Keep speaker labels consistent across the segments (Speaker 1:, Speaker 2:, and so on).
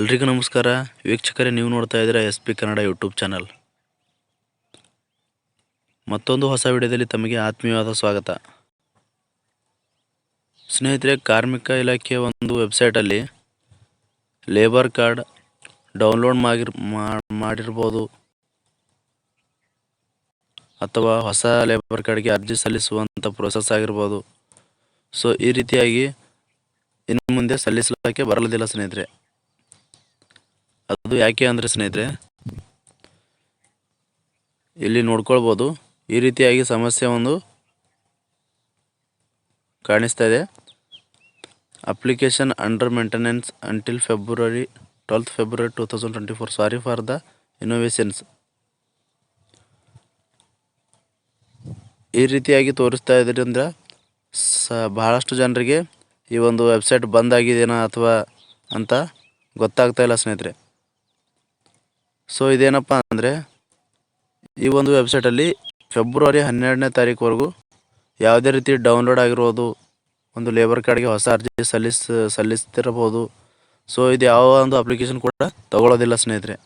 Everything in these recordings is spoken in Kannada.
Speaker 1: ಎಲ್ರಿಗೂ ನಮಸ್ಕಾರ. ವೀಕ್ಷಕರೇ, ನೀವು ನೋಡ್ತಾ ಇದ್ದೀರಾ S P Kannada YouTube channel. ಮತ್ತೊಂದು ಹೊಸ ವಿಡಿಯೋದಲ್ಲಿ ತಮಗೆ ಆತ್ಮೀಯವಾದ ಸ್ವಾಗತ. ಸ್ನೇಹಿತರೆ, ಕಾರ್ಮಿಕ ಇಲಾಖೆಯ ಒಂದು ವೆಬ್ಸೈಟಲ್ಲಿ ಲೇಬರ್ ಕಾರ್ಡ್ ಡೌನ್ಲೋಡ್ ಮಾಡಿರ್ ಮಾಡಿರ್ಬೋದು. ಅಥವಾ ಹೊಸ ಲೇಬರ್ ಕಾರ್ಡ್ಗೆ ಅರ್ಜಿ ಸಲ್ಲಿಸುವಂಥ ಪ್ರೊಸೆಸ್ ಆಗಿರ್ಬೋದು. ಸೊ ಈ ರೀತಿಯಾಗಿ ಇನ್ನು ಮುಂದೆ ಸಲ್ಲಿಸಲಿಕ್ಕೆ ಬರಲಿಲ್ಲ ಸ್ನೇಹಿತರೆ. ಅದು ಯಾಕೆ ಅಂದರೆ ಸ್ನೇಹಿತರೆ, ಇಲ್ಲಿ ನೋಡ್ಕೊಳ್ಬೋದು, ಈ ರೀತಿಯಾಗಿ ಸಮಸ್ಯೆ ಒಂದು ಕಾಣಿಸ್ತಾ ಇದೆ. Application under maintenance until February twelfth February two thousand twenty four sorry for the innovations ಈ ರೀತಿಯಾಗಿ ತೋರಿಸ್ತಾ ಇದ್ರಿಂದ ಸ, ಬಹಳಷ್ಟು ಜನರಿಗೆ ಈ ಒಂದು ವೆಬ್ಸೈಟ್ ಬಂದ್ ಆಗಿದೆಯಾ ಅಥವಾ ಅಂತ ಗೊತ್ತಾಗ್ತಾ ಇಲ್ಲ ಸ್ನೇಹಿತರೆ. ಸೊ ಇದೇನಪ್ಪ ಅಂದರೆ ಈ ಒಂದು ವೆಬ್ಸೈಟಲ್ಲಿ ಫೆಬ್ರವರಿ ಹನ್ನೆರಡನೇ ತಾರೀಕುವರೆಗೂ ಯಾವುದೇ ರೀತಿ ಡೌನ್ಲೋಡ್ ಆಗಿರ್ಬೋದು ಒಂದು ಲೇಬರ್ ಕಾರ್ಡ್ಗೆ ಹೊಸ ಅರ್ಜಿ ಸಲ್ಲಿಸ್, ಸಲ್ಲಿಸ್ತಿರಬಹುದು. ಸೊ ಇದು ಯಾವ ಒಂದು ಅಪ್ಲಿಕೇಶನ್ ಕೂಡ ತಗೊಳ್ಳೋದಿಲ್ಲ ಸ್ನೇಹಿತರೆ.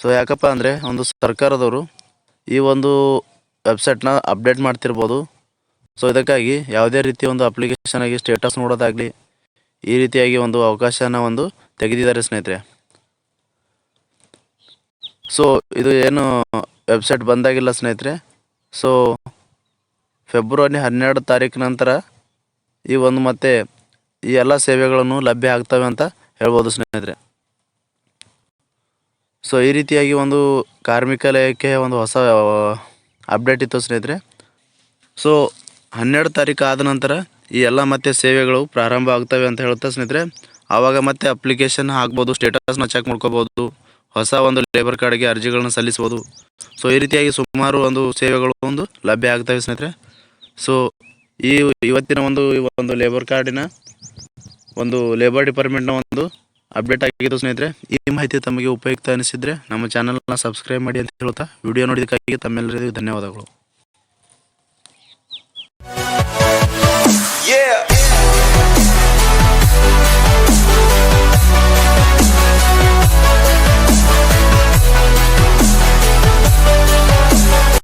Speaker 1: ಸೊ ಯಾಕಪ್ಪ ಅಂದರೆ ಒಂದು ಸರ್ಕಾರದವರು ಈ ಒಂದು ವೆಬ್ಸೈಟ್ನ ಅಪ್ಡೇಟ್ ಮಾಡ್ತಿರ್ಬೋದು. ಸೊ ಇದಕ್ಕಾಗಿ ಯಾವುದೇ ರೀತಿ ಒಂದು ಅಪ್ಲಿಕೇಶನ್ ಆಗಿ ಸ್ಟೇಟಸ್ ನೋಡೋದಾಗಲಿ ಈ ರೀತಿಯಾಗಿ ಒಂದು ಅವಕಾಶನ ಒಂದು ತೆಗೆದಿದ್ದಾರೆ ಸ್ನೇಹಿತರೆ. ಸೊ ಇದು ಏನು ವೆಬ್ಸೈಟ್ ಬಂದಾಗಿಲ್ಲ ಸ್ನೇಹಿತರೆ. ಸೊ ಫೆಬ್ರವರಿ ಹನ್ನೆರಡು ತಾರೀಕು ನಂತರ ಈ ಒಂದು ಮತ್ತೆ ಈ ಎಲ್ಲ ಸೇವೆಗಳನ್ನು ಲಭ್ಯ ಆಗ್ತವೆ ಅಂತ ಹೇಳ್ಬೋದು ಸ್ನೇಹಿತರೆ. ಸೊ ಈ ರೀತಿಯಾಗಿ ಒಂದು ಕಾರ್ಮಿಕ ಲಯಕ್ಕೆ ಒಂದು ಹೊಸ ಅಪ್ಡೇಟ್ ಇತ್ತು ಸ್ನೇಹಿತರೆ. ಸೊ ಹನ್ನೆರಡು ತಾರೀಕು ಆದ ನಂತರ ಈ ಎಲ್ಲ ಮತ್ತೆ ಸೇವೆಗಳು ಪ್ರಾರಂಭ ಆಗ್ತವೆ ಅಂತ ಹೇಳ್ತಾ ಸ್ನೇಹಿತರೆ. ಆವಾಗ ಮತ್ತೆ ಅಪ್ಲಿಕೇಶನ್ ಹಾಕ್ಬೋದು ಸ್ಟೇಟಸ್ನ ಚೆಕ್ ಮಾಡ್ಕೋಬೋದು. ಹೊಸ ಒಂದು ಲೇಬರ್ ಕಾರ್ಡ್ಗೆ ಅರ್ಜಿಗಳನ್ನು ಸಲ್ಲಿಸ್ಬೋದು. ಸೊ ಈ ರೀತಿಯಾಗಿ ಸುಮಾರು ಒಂದು ಸೇವೆಗಳು ಒಂದು ಲಭ್ಯ ಆಗ್ತವೆ ಸ್ನೇಹಿತರೆ. ಸೊ ಈ ಇವತ್ತಿನ ಒಂದು ಒಂದು ಲೇಬರ್ ಕಾರ್ಡಿನ ಒಂದು ಲೇಬರ್ ಡಿಪಾರ್ಟ್ಮೆಂಟ್ನ ಒಂದು ಅಪ್ಡೇಟ್ ಆಗಿದ್ದು ಸ್ನೇಹಿತರೆ. ಈ ಮಾಹಿತಿ ತಮಗೆ ಉಪಯುಕ್ತ ಅನಿಸಿದರೆ ನಮ್ಮ ಚಾನಲ್ನ ಸಬ್ಸ್ಕ್ರೈಬ್ ಮಾಡಿ ಅಂತ ಹೇಳ್ತಾ ವಿಡಿಯೋ ನೋಡಿದ್ದಕ್ಕಾಗಿ ತಮ್ಮೆಲ್ಲರಿಗೂ ಧನ್ಯವಾದಗಳು.